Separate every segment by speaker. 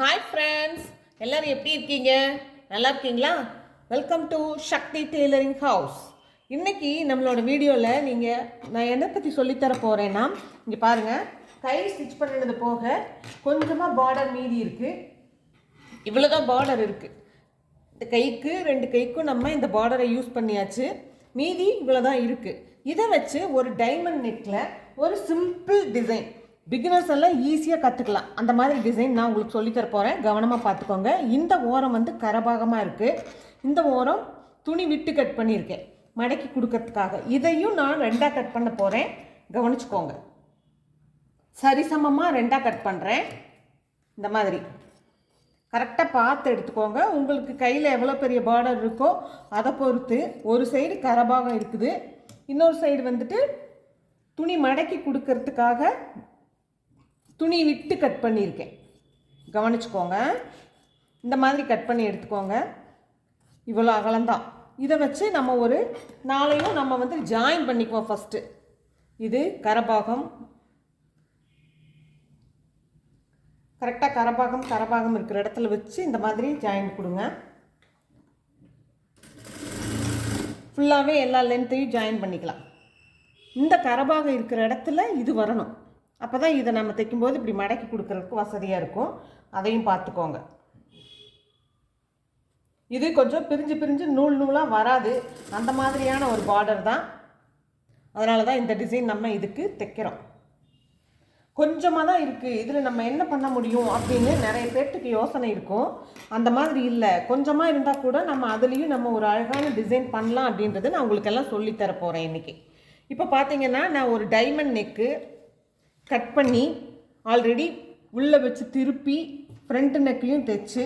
Speaker 1: hi friends எல்லோரும் எப்படி இருக்கீங்க நல்லா இருக்கீங்களா welcome to Shakti tailoring house இன்றைக்கி நம்மளோட வீடியோவில் நீங்கள் நான் என்னை பற்றி சொல்லித்தர போகிறேன்னா இங்கே பாருங்கள் கை ஸ்டிச் பண்ணினது போக கொஞ்சமாக பார்டர் மீதி இருக்குது இவ்வளோ தான் பார்டர் இருக்குது இந்த கைக்கு ரெண்டு கைக்கும் நம்ம இந்த பார்டரை யூஸ் பண்ணியாச்சு மீதி இவ்வளோ தான் இருக்குது இதை வச்சு ஒரு டைமண்ட் நெட்டில் ஒரு சிம்பிள் டிசைன் பிகினர்ஸ் எல்லாம் ஈஸியாக கற்றுக்கலாம் அந்த மாதிரி டிசைன் நான் உங்களுக்கு சொல்லித்தர போகிறேன் கவனமாக பார்த்துக்கோங்க இந்த ஓரம் வந்து கரபாகமாக இருக்குது இந்த ஓரம் துணி விட்டு கட் பண்ணியிருக்கேன் மடக்கி கொடுக்கறதுக்காக இதையும் நான் ரெண்டாக கட் பண்ண போகிறேன் கவனிச்சுக்கோங்க சரிசமமாக ரெண்டாக கட் பண்ணுறேன் இந்த மாதிரி கரெக்டாக பார்த்து எடுத்துக்கோங்க உங்களுக்கு கையில் எவ்வளோ பெரிய பார்டர் இருக்கோ அதை பொறுத்து ஒரு சைடு கரபாகம் இருக்குது இன்னொரு சைடு வந்துட்டு துணி மடக்கி கொடுக்கறதுக்காக துணி விட்டு கட் பண்ணியிருக்கேன் கவனிச்சுக்கோங்க இந்த மாதிரி கட் பண்ணி எடுத்துக்கோங்க இவ்வளோ அகலந்தான் இதை வச்சு நம்ம ஒரு நாளையும் நம்ம வந்து ஜாயின் பண்ணிக்குவோம் ஃபஸ்ட்டு இது கரபாகம் கரெக்டாக கரபாகம் கரபாகம் இருக்கிற இடத்துல வச்சு இந்த மாதிரி ஜாயின் கொடுங்க ஃபுல்லாகவே எல்லா லென்த்தையும் ஜாயின் பண்ணிக்கலாம் இந்த கரபாகம் இருக்கிற இடத்துல இது வரணும் அப்போ தான் இதை நம்ம தைக்கும்போது இப்படி மடக்கி கொடுக்குறதுக்கு வசதியாக இருக்கும் அதையும் பார்த்துக்கோங்க இது கொஞ்சம் பிரிஞ்சு பிரிஞ்சு நூல் நூலாக வராது அந்த மாதிரியான ஒரு பார்டர் தான் அதனால தான் இந்த டிசைன் நம்ம இதுக்கு தைக்கிறோம் கொஞ்சமாக தான் இருக்குது இதில் நம்ம என்ன பண்ண முடியும் அப்படின்னு நிறைய பேர்த்துக்கு யோசனை இருக்கும் அந்த மாதிரி இல்லை கொஞ்சமாக இருந்தால் கூட நம்ம அதுலேயும் நம்ம ஒரு அழகான டிசைன் பண்ணலாம் அப்படின்றது நான் உங்களுக்கெல்லாம் சொல்லித்தர போகிறேன் இன்றைக்கி இப்போ பார்த்தீங்கன்னா நான் ஒரு டைமண்ட் நெக்கு கட் பண்ணி ஆல்ரெடி உள்ளே வச்சு திருப்பி ஃப்ரண்ட் நெக்லையும் தைச்சு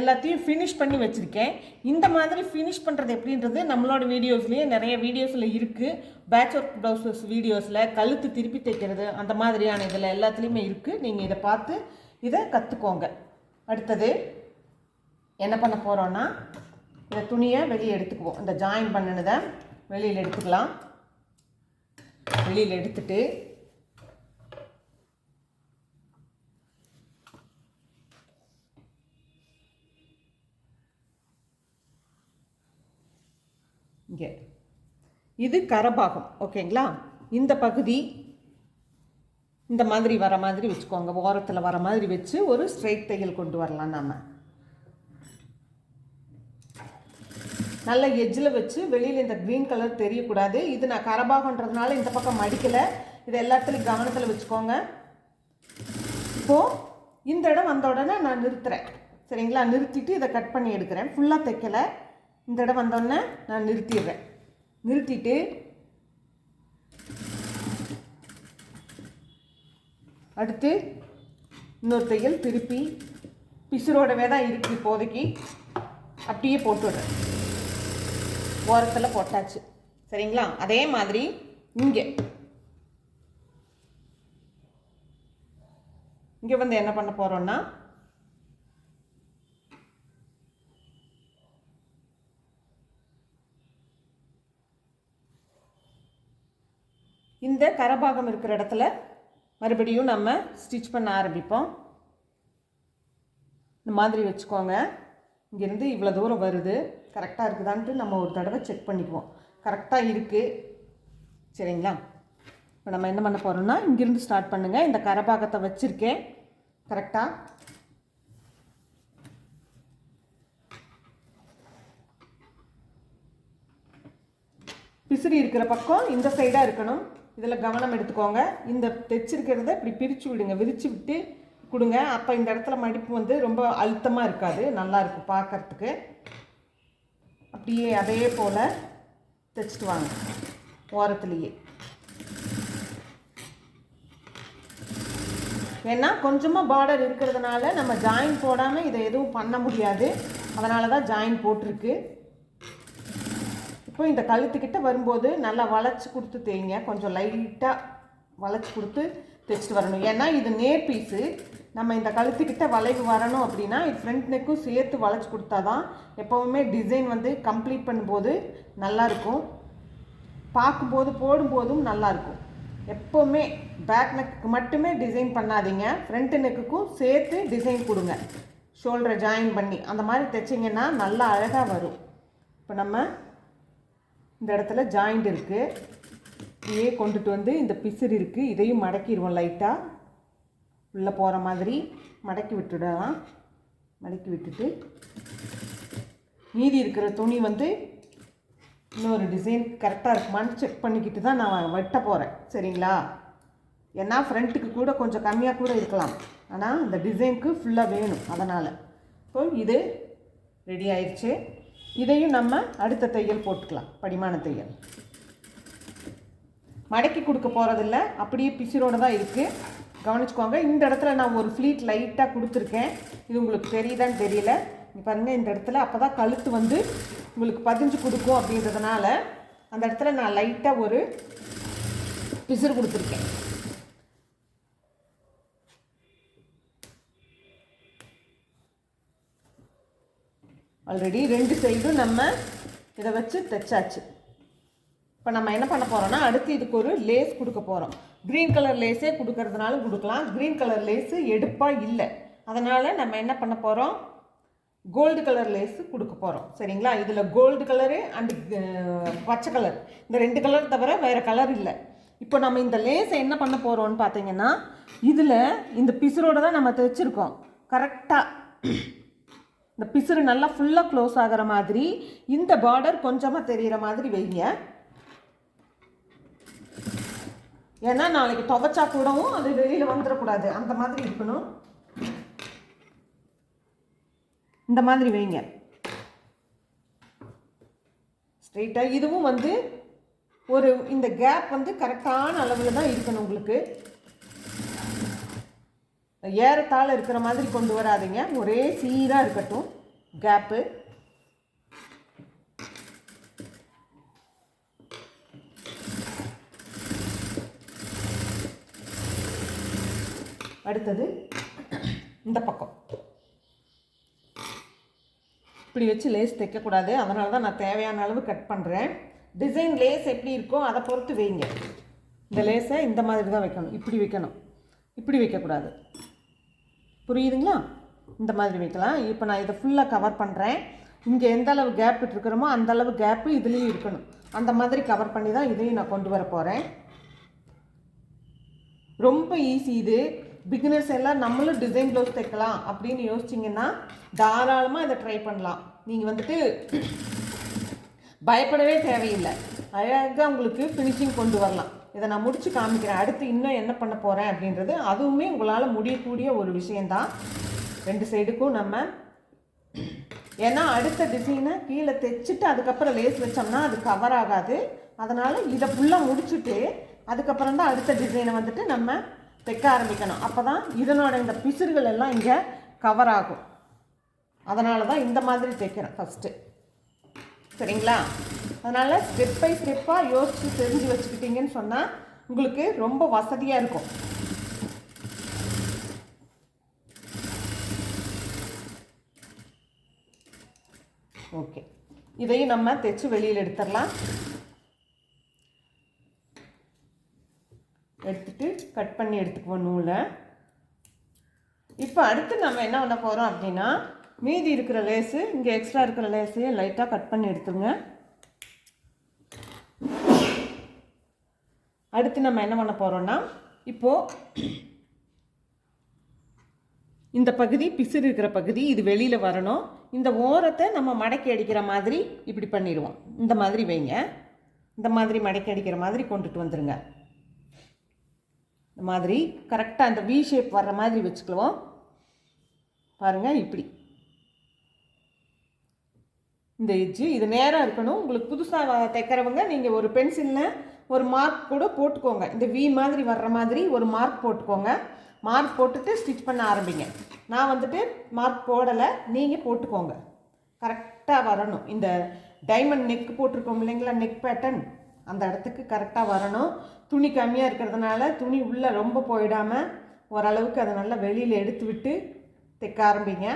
Speaker 1: எல்லாத்தையும் ஃபினிஷ் பண்ணி வச்சுருக்கேன் இந்த மாதிரி ஃபினிஷ் பண்ணுறது எப்படின்றது நம்மளோட வீடியோஸ்லேயே நிறைய வீடியோஸில் இருக்குது பேட்ச் ஒர்க் ப்ளவுசஸ் வீடியோஸில் கழுத்து திருப்பி தைக்கிறது அந்த மாதிரியான இதில் எல்லாத்துலேயுமே இருக்குது நீங்கள் இதை பார்த்து இதை கற்றுக்கோங்க அடுத்தது என்ன பண்ண போகிறோன்னா இந்த துணியை வெளியே எடுத்துக்குவோம் இந்த ஜாயின் பண்ணினதை வெளியில் எடுத்துக்கலாம் வெளியில் எடுத்துகிட்டு இது கரபாகம் ஓகேங்களா இந்த பகுதி இந்த மாதிரி வர மாதிரி வச்சுக்கோங்க ஓரத்தில் வர மாதிரி வச்சு ஒரு ஸ்ட்ரைட் தையல் கொண்டு வரலாம் நாம் நல்ல எஜ்ஜில் வச்சு வெளியில் இந்த க்ரீன் கலர் தெரியக்கூடாது இது நான் கரபாகன்றதுனால இந்த பக்கம் மடிக்கலை இது எல்லாத்துலேயும் கவனத்தில் வச்சுக்கோங்க இப்போது இந்த இடம் வந்த உடனே நான் நிறுத்துகிறேன் சரிங்களா நிறுத்திட்டு இதை கட் பண்ணி எடுக்கிறேன் ஃபுல்லாக தைக்கலை இந்த இடம் வந்தோடனே நான் நிறுத்திடுறேன் நிறுத்திட்டு அடுத்து இன்னொரு தையல் திருப்பி பிசுரோடவே தான் இருக்குது இப்போதைக்கு அப்படியே போட்டுடுறேன் ஓரத்தில் போட்டாச்சு சரிங்களா அதே மாதிரி இங்கே இங்கே வந்து என்ன பண்ண போகிறோன்னா இந்த கரபாகம் இருக்கிற இடத்துல மறுபடியும் நம்ம ஸ்டிச் பண்ண ஆரம்பிப்போம் இந்த மாதிரி வச்சுக்கோங்க இங்கேருந்து இவ்வளோ தூரம் வருது கரெக்டாக இருக்குதான்ட்டு நம்ம ஒரு தடவை செக் பண்ணிக்குவோம் கரெக்டாக இருக்குது சரிங்களா இப்போ நம்ம என்ன பண்ண போகிறோம்னா இங்கேருந்து ஸ்டார்ட் பண்ணுங்கள் இந்த கரபாகத்தை வச்சுருக்கேன் கரெக்டாக பிசிறி இருக்கிற பக்கம் இந்த சைடாக இருக்கணும் இதில் கவனம் எடுத்துக்கோங்க இந்த தைச்சிருக்கிறத இப்படி பிரித்து விடுங்க விரித்து விட்டு கொடுங்க அப்போ இந்த இடத்துல மடிப்பு வந்து ரொம்ப அழுத்தமாக இருக்காது நல்லாயிருக்கும் பார்க்குறதுக்கு அப்படியே அதே போல் தைச்சிட்டு வாங்க ஓரத்துலேயே ஏன்னா கொஞ்சமாக பார்டர் இருக்கிறதுனால நம்ம ஜாயின் போடாமல் இதை எதுவும் பண்ண முடியாது அதனால தான் ஜாயின் போட்டிருக்கு இப்போ இந்த கழுத்துக்கிட்ட வரும்போது நல்லா வளைச்சி கொடுத்து தேய்ங்க கொஞ்சம் லைட்டாக வளைச்சி கொடுத்து தைச்சிட்டு வரணும் ஏன்னா இது நேர் பீஸு நம்ம இந்த கழுத்துக்கிட்ட வளைவு வரணும் அப்படின்னா இது ஃப்ரண்ட் நெக்கும் சேர்த்து வளைச்சி கொடுத்தா தான் எப்போவுமே டிசைன் வந்து கம்ப்ளீட் பண்ணும்போது நல்லாயிருக்கும் பார்க்கும்போது போடும்போதும் நல்லாயிருக்கும் எப்போவுமே பேக் நெக்கு மட்டுமே டிசைன் பண்ணாதீங்க ஃப்ரண்ட் நெக்குக்கும் சேர்த்து டிசைன் கொடுங்க ஷோல்டரை ஜாயின் பண்ணி அந்த மாதிரி தைச்சிங்கன்னா நல்லா அழகாக வரும் இப்போ நம்ம இந்த இடத்துல ஜாயிண்ட் இருக்குது இதே கொண்டுட்டு வந்து இந்த பிசிறு இருக்குது இதையும் மடக்கிடுவோம் லைட்டாக உள்ளே போகிற மாதிரி மடக்கி விட்டுடலாம் மடக்கி விட்டுட்டு மீதி இருக்கிற துணி வந்து இன்னொரு டிசைன் கரெக்டாக இருக்குமான்னு செக் பண்ணிக்கிட்டு தான் நான் வெட்ட போகிறேன் சரிங்களா ஏன்னா ஃப்ரண்ட்டுக்கு கூட கொஞ்சம் கம்மியாக கூட இருக்கலாம் ஆனால் அந்த டிசைனுக்கு ஃபுல்லாக வேணும் அதனால் இப்போ இது ரெடி ஆயிடுச்சு இதையும் நம்ம அடுத்த தையல் போட்டுக்கலாம் படிமான தையல் மடக்கி கொடுக்க போகிறதில்ல அப்படியே பிசிரோடு தான் இருக்குது கவனிச்சுக்கோங்க இந்த இடத்துல நான் ஒரு ஃப்ளீட் லைட்டாக கொடுத்துருக்கேன் இது உங்களுக்கு தெரியுதான்னு தெரியல இப்போ பாருங்கள் இந்த இடத்துல அப்போ தான் கழுத்து வந்து உங்களுக்கு பதிஞ்சு கொடுக்கும் அப்படின்றதுனால அந்த இடத்துல நான் லைட்டாக ஒரு பிசிறு கொடுத்துருக்கேன் ஆல்ரெடி ரெண்டு சைடும் நம்ம இதை வச்சு தைச்சாச்சு இப்போ நம்ம என்ன பண்ண போகிறோம்னா அடுத்து இதுக்கு ஒரு லேஸ் கொடுக்க போகிறோம் க்ரீன் கலர் லேஸே கொடுக்கறதுனாலும் கொடுக்கலாம் க்ரீன் கலர் லேஸு எடுப்பாக இல்லை அதனால் நம்ம என்ன பண்ண போகிறோம் கோல்டு கலர் லேஸு கொடுக்க போகிறோம் சரிங்களா இதில் கோல்டு கலரு அண்டு பச்சை கலர் இந்த ரெண்டு கலர் தவிர வேறு கலர் இல்லை இப்போ நம்ம இந்த லேஸை என்ன பண்ண போகிறோம்னு பார்த்தீங்கன்னா இதில் இந்த பிசுரோடு தான் நம்ம தைச்சிருக்கோம் கரெக்டாக இந்த பிசுறு நல்லா ஃபுல்லாக க்ளோஸ் ஆகிற மாதிரி இந்த பார்டர் கொஞ்சமாக தெரிகிற மாதிரி வைங்க ஏன்னா நாளைக்கு துவைச்சா கூடவும் அது வெளியில் வந்துடக்கூடாது அந்த மாதிரி இருக்கணும் இந்த மாதிரி வைங்க ஸ்ட்ரெயிட்டாக இதுவும் வந்து ஒரு இந்த கேப் வந்து கரெக்டான அளவில் தான் இருக்கணும் உங்களுக்கு ஏறத்தாழ இருக்கிற மாதிரி கொண்டு வராதிங்க ஒரே சீராக இருக்கட்டும் கேப்பு அடுத்தது இந்த பக்கம் இப்படி வச்சு லேஸ் தைக்கக்கூடாது அதனால தான் நான் தேவையான அளவு கட் பண்ணுறேன் டிசைன் லேஸ் எப்படி இருக்கோ அதை பொறுத்து வைங்க இந்த லேஸை இந்த மாதிரி தான் வைக்கணும் இப்படி வைக்கணும் இப்படி வைக்கக்கூடாது புரியுதுங்களா இந்த மாதிரி வைக்கலாம் இப்போ நான் இதை ஃபுல்லாக கவர் பண்ணுறேன் இங்கே எந்த அளவு கேப் இருக்கிறோமோ அந்த அளவு கேப்பு இதுலேயும் இருக்கணும் அந்த மாதிரி கவர் பண்ணி தான் இதையும் நான் கொண்டு வர போகிறேன் ரொம்ப ஈஸி இது பிகினர்ஸ் எல்லாம் நம்மளும் டிசைன் ப்ளவுஸ் தைக்கலாம் அப்படின்னு யோசிச்சிங்கன்னா தாராளமாக இதை ட்ரை பண்ணலாம் நீங்கள் வந்துட்டு பயப்படவே தேவையில்லை அழகாக உங்களுக்கு ஃபினிஷிங் கொண்டு வரலாம் இதை நான் முடித்து காமிக்கிறேன் அடுத்து இன்னும் என்ன பண்ண போகிறேன் அப்படின்றது அதுவுமே உங்களால் முடியக்கூடிய ஒரு விஷயந்தான் ரெண்டு சைடுக்கும் நம்ம ஏன்னா அடுத்த டிசைனை கீழே தைச்சிட்டு அதுக்கப்புறம் லேஸ் வச்சோம்னா அது கவர் ஆகாது அதனால் இதை ஃபுல்லாக முடிச்சுட்டு அதுக்கப்புறம் தான் அடுத்த டிசைனை வந்துட்டு நம்ம தைக்க ஆரம்பிக்கணும் அப்போ தான் இதனோட இந்த பிசுறுகள் எல்லாம் இங்கே கவர் ஆகும் அதனால தான் இந்த மாதிரி தைக்கிறேன் ஃபஸ்ட்டு சரிங்களா அதனால் ஸ்டெப் பை ஸ்டெப்பாக யோசித்து தெரிஞ்சு வச்சுக்கிட்டிங்கன்னு சொன்னால் உங்களுக்கு ரொம்ப வசதியாக இருக்கும் ஓகே இதையும் நம்ம தைச்சு வெளியில் எடுத்துடலாம் எடுத்துட்டு கட் பண்ணி எடுத்துக்குவோம் நூலை இப்போ அடுத்து நம்ம என்ன பண்ண போகிறோம் அப்படின்னா மீதி இருக்கிற லேஸு இங்கே எக்ஸ்ட்ரா இருக்கிற லேஸையும் லைட்டாக கட் பண்ணி எடுத்துருங்க அடுத்து நம்ம என்ன பண்ண போகிறோன்னா இப்போது இந்த பகுதி பிசிறு இருக்கிற பகுதி இது வெளியில் வரணும் இந்த ஓரத்தை நம்ம மடக்கி அடிக்கிற மாதிரி இப்படி பண்ணிடுவோம் இந்த மாதிரி வைங்க இந்த மாதிரி மடக்கி அடிக்கிற மாதிரி கொண்டுட்டு வந்துடுங்க இந்த மாதிரி கரெக்டாக அந்த வி ஷேப் வர்ற மாதிரி வச்சுக்குவோம் பாருங்கள் இப்படி இந்த எஜ்ஜு இது நேராக இருக்கணும் உங்களுக்கு புதுசாக தைக்கிறவங்க நீங்கள் ஒரு பென்சிலில் ஒரு மார்க் கூட போட்டுக்கோங்க இந்த வி மாதிரி வர்ற மாதிரி ஒரு மார்க் போட்டுக்கோங்க மார்க் போட்டுட்டு ஸ்டிச் பண்ண ஆரம்பிங்க நான் வந்துட்டு மார்க் போடலை நீங்கள் போட்டுக்கோங்க கரெக்டாக வரணும் இந்த டைமண்ட் நெக் போட்டிருக்கோம் இல்லைங்களா நெக் பேட்டர்ன் அந்த இடத்துக்கு கரெக்டாக வரணும் துணி கம்மியாக இருக்கிறதுனால துணி உள்ளே ரொம்ப போயிடாமல் ஓரளவுக்கு அதை நல்லா வெளியில் எடுத்து விட்டு தைக்க ஆரம்பிங்க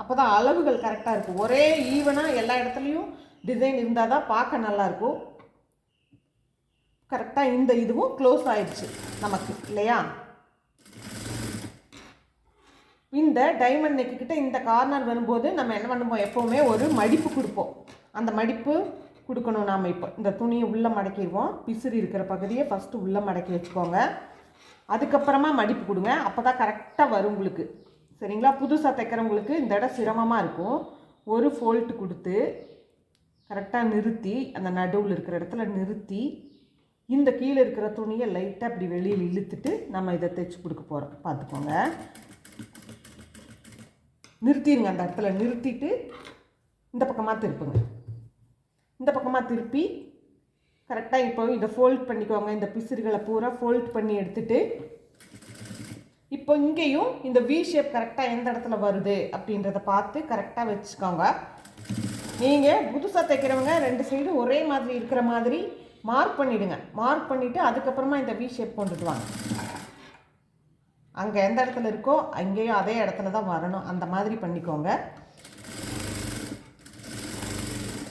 Speaker 1: அப்போ தான் அளவுகள் கரெக்டாக இருக்கும் ஒரே ஈவனாக எல்லா இடத்துலையும் டிசைன் இருந்தால் தான் பார்க்க நல்லாயிருக்கும் கரெக்டாக இந்த இதுவும் க்ளோஸ் ஆயிடுச்சு நமக்கு இல்லையா இந்த டைமண்ட் நெக்கிக்கிட்ட இந்த கார்னர் வரும்போது நம்ம என்ன பண்ணுவோம் எப்போவுமே ஒரு மடிப்பு கொடுப்போம் அந்த மடிப்பு கொடுக்கணும் நாம் இப்போ இந்த துணியை உள்ளே மடக்கிடுவோம் பிசிறி இருக்கிற பகுதியை ஃபஸ்ட்டு உள்ளே மடக்கி வச்சுக்கோங்க அதுக்கப்புறமா மடிப்பு கொடுங்க அப்போ தான் கரெக்டாக வரும் உங்களுக்கு சரிங்களா புதுசாக தைக்கிறவங்களுக்கு இந்த இடம் சிரமமாக இருக்கும் ஒரு ஃபோல்ட்டு கொடுத்து கரெக்டாக நிறுத்தி அந்த நடுவில் இருக்கிற இடத்துல நிறுத்தி இந்த கீழே இருக்கிற துணியை லைட்டாக அப்படி வெளியில் இழுத்துட்டு நம்ம இதை தைச்சி கொடுக்க போகிறோம் பார்த்துக்கோங்க நிறுத்திடுங்க அந்த இடத்துல நிறுத்திட்டு இந்த பக்கமாக திருப்புங்க இந்த பக்கமாக திருப்பி கரெக்டாக இப்போ இதை ஃபோல்ட் பண்ணிக்கோங்க இந்த பிசிறுகளை பூரா ஃபோல்ட் பண்ணி எடுத்துகிட்டு இப்போ இங்கேயும் இந்த வி ஷேப் கரெக்டாக எந்த இடத்துல வருது அப்படின்றத பார்த்து கரெக்டாக வச்சுக்கோங்க நீங்கள் புதுசாக தைக்கிறவங்க ரெண்டு சைடு ஒரே மாதிரி இருக்கிற மாதிரி மார்க் பண்ணிவிடுங்க மார்க் பண்ணிவிட்டு அதுக்கப்புறமா இந்த வி ஷேப் கொண்டுட்டு வாங்க அங்கே எந்த இடத்துல இருக்கோ அங்கேயும் அதே இடத்துல தான் வரணும் அந்த மாதிரி பண்ணிக்கோங்க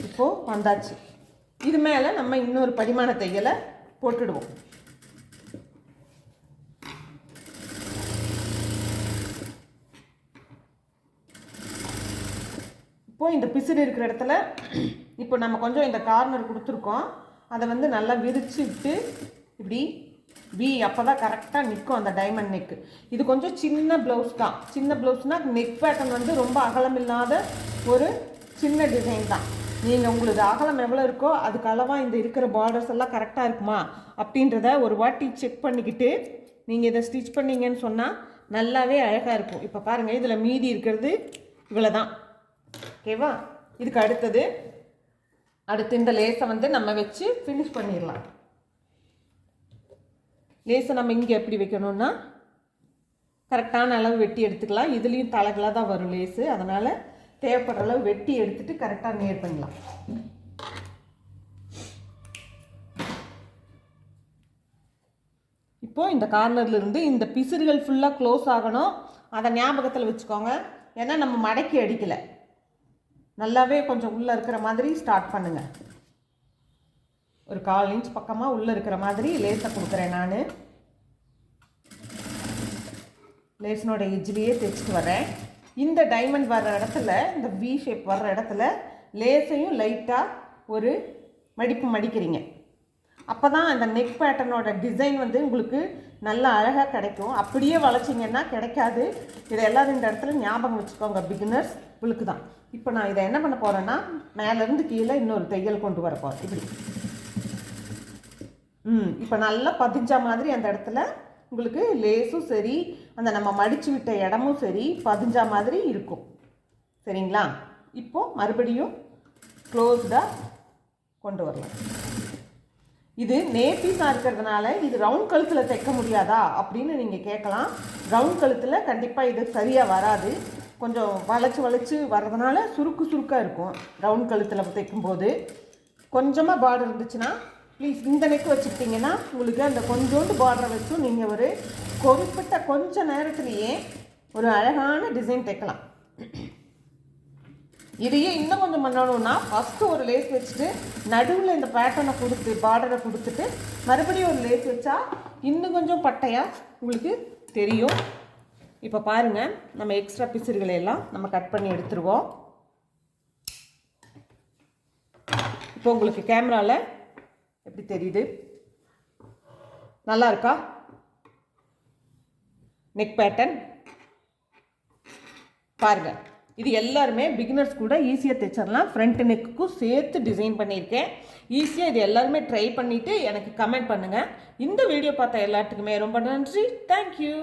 Speaker 1: இப்போது வந்தாச்சு இது மேலே நம்ம இன்னொரு பரிமாண தையலை போட்டுடுவோம் இப்போது இந்த பிசுறு இருக்கிற இடத்துல இப்போ நம்ம கொஞ்சம் இந்த கார்னர் கொடுத்துருக்கோம் அதை வந்து நல்லா விரிச்சு விட்டு இப்படி வி அப்போ தான் கரெக்டாக நிற்கும் அந்த டைமண்ட் நெக்கு இது கொஞ்சம் சின்ன ப்ளவுஸ் தான் சின்ன ப்ளவுஸ்னால் நெக் பேட்டர்ன் வந்து ரொம்ப அகலமில்லாத ஒரு சின்ன டிசைன் தான் நீங்கள் உங்களுக்கு அகலம் எவ்வளோ இருக்கோ அதுக்கு அளவாக இந்த இருக்கிற பார்டர்ஸ் எல்லாம் கரெக்டாக இருக்குமா அப்படின்றத ஒரு வாட்டி செக் பண்ணிக்கிட்டு நீங்கள் இதை ஸ்டிச் பண்ணிங்கன்னு சொன்னால் நல்லாவே அழகாக இருக்கும் இப்போ பாருங்கள் இதில் மீதி இருக்கிறது இவ்வளோ தான் ஓகேவா இதுக்கு அடுத்தது அடுத்து இந்த லேஸை வந்து நம்ம வச்சு ஃபினிஷ் பண்ணிடலாம் லேஸை நம்ம இங்கே எப்படி வைக்கணும்னா கரெக்டான அளவு வெட்டி எடுத்துக்கலாம் இதுலேயும் தலைகளாக தான் வரும் லேஸு அதனால் தேவைப்படுற அளவு வெட்டி எடுத்துகிட்டு கரெக்டாக நேர் பண்ணலாம் இப்போது இந்த கார்னர்லேருந்து இந்த பிசுறுகள் ஃபுல்லாக க்ளோஸ் ஆகணும் அதை ஞாபகத்தில் வச்சுக்கோங்க ஏன்னா நம்ம மடக்கி அடிக்கலை நல்லாவே கொஞ்சம் உள்ளே இருக்கிற மாதிரி ஸ்டார்ட் பண்ணுங்கள் ஒரு கால் இன்ச் பக்கமாக உள்ளே இருக்கிற மாதிரி லேஸை கொடுக்குறேன் நான் லேஸினோட எஜ்லேயே தைச்சிட்டு வரேன் இந்த டைமண்ட் வர்ற இடத்துல இந்த வி ஷேப் வர்ற இடத்துல லேஸையும் லைட்டாக ஒரு மடிப்பு மடிக்கிறீங்க அப்போ தான் அந்த நெக் பேட்டர்னோட டிசைன் வந்து உங்களுக்கு நல்லா அழகாக கிடைக்கும் அப்படியே வளைச்சிங்கன்னா கிடைக்காது இதை எல்லோரும் இந்த இடத்துல ஞாபகம் வச்சுக்கோங்க பிகினர்ஸ் உங்களுக்கு தான் இப்போ நான் இதை என்ன பண்ண போகிறேன்னா மேலேருந்து கீழே இன்னொரு தையல் கொண்டு வர போகிறேன் இப்படி ம் இப்போ நல்லா பதிஞ்ச மாதிரி அந்த இடத்துல உங்களுக்கு லேஸும் சரி அந்த நம்ம மடித்து விட்ட இடமும் சரி பதிஞ்ச மாதிரி இருக்கும் சரிங்களா இப்போது மறுபடியும் க்ளோஸ்டாக கொண்டு வரலாம் இது நேர் பீஸாக இருக்கிறதுனால இது ரவுண்ட் கழுத்தில் தைக்க முடியாதா அப்படின்னு நீங்கள் கேட்கலாம் ரவுண்ட் கழுத்தில் கண்டிப்பாக இது சரியாக வராது கொஞ்சம் வளைச்சி வளைச்சி வர்றதுனால சுருக்கு சுருக்காக இருக்கும் ரவுண்ட் கழுத்தில் தைக்கும்போது கொஞ்சமாக பார்டர் இருந்துச்சுன்னா ப்ளீஸ் இந்த நெக்கு வச்சுக்கிட்டிங்கன்னா உங்களுக்கு அந்த கொஞ்சோண்டு பார்டரை வச்சும் நீங்கள் ஒரு குறிப்பிட்ட கொஞ்ச நேரத்துலேயே ஒரு அழகான டிசைன் தைக்கலாம் இதையே இன்னும் கொஞ்சம் பண்ணணும்னா ஃபஸ்ட்டு ஒரு லேஸ் வச்சுட்டு நடுவில் இந்த பேட்டர்னை கொடுத்து பார்டரை கொடுத்துட்டு மறுபடியும் ஒரு லேஸ் வச்சா இன்னும் கொஞ்சம் பட்டையாக உங்களுக்கு தெரியும் இப்போ பாருங்கள் நம்ம எக்ஸ்ட்ரா பிசுறுகளை எல்லாம் நம்ம கட் பண்ணி எடுத்துருவோம் இப்போ உங்களுக்கு கேமராவில் எப்படி தெரியுது நல்லா இருக்கா நெக் பேட்டர்ன் பாருங்கள் இது எல்லாருமே பிகினர்ஸ் கூட ஈஸியாக தைச்சிடலாம் ஃப்ரண்ட் நெக்குக்கும் சேர்த்து டிசைன் பண்ணியிருக்கேன் ஈஸியாக இது எல்லாருமே ட்ரை பண்ணிவிட்டு எனக்கு கமெண்ட் பண்ணுங்கள் இந்த வீடியோ பார்த்த எல்லாத்துக்குமே ரொம்ப நன்றி தேங்க்யூ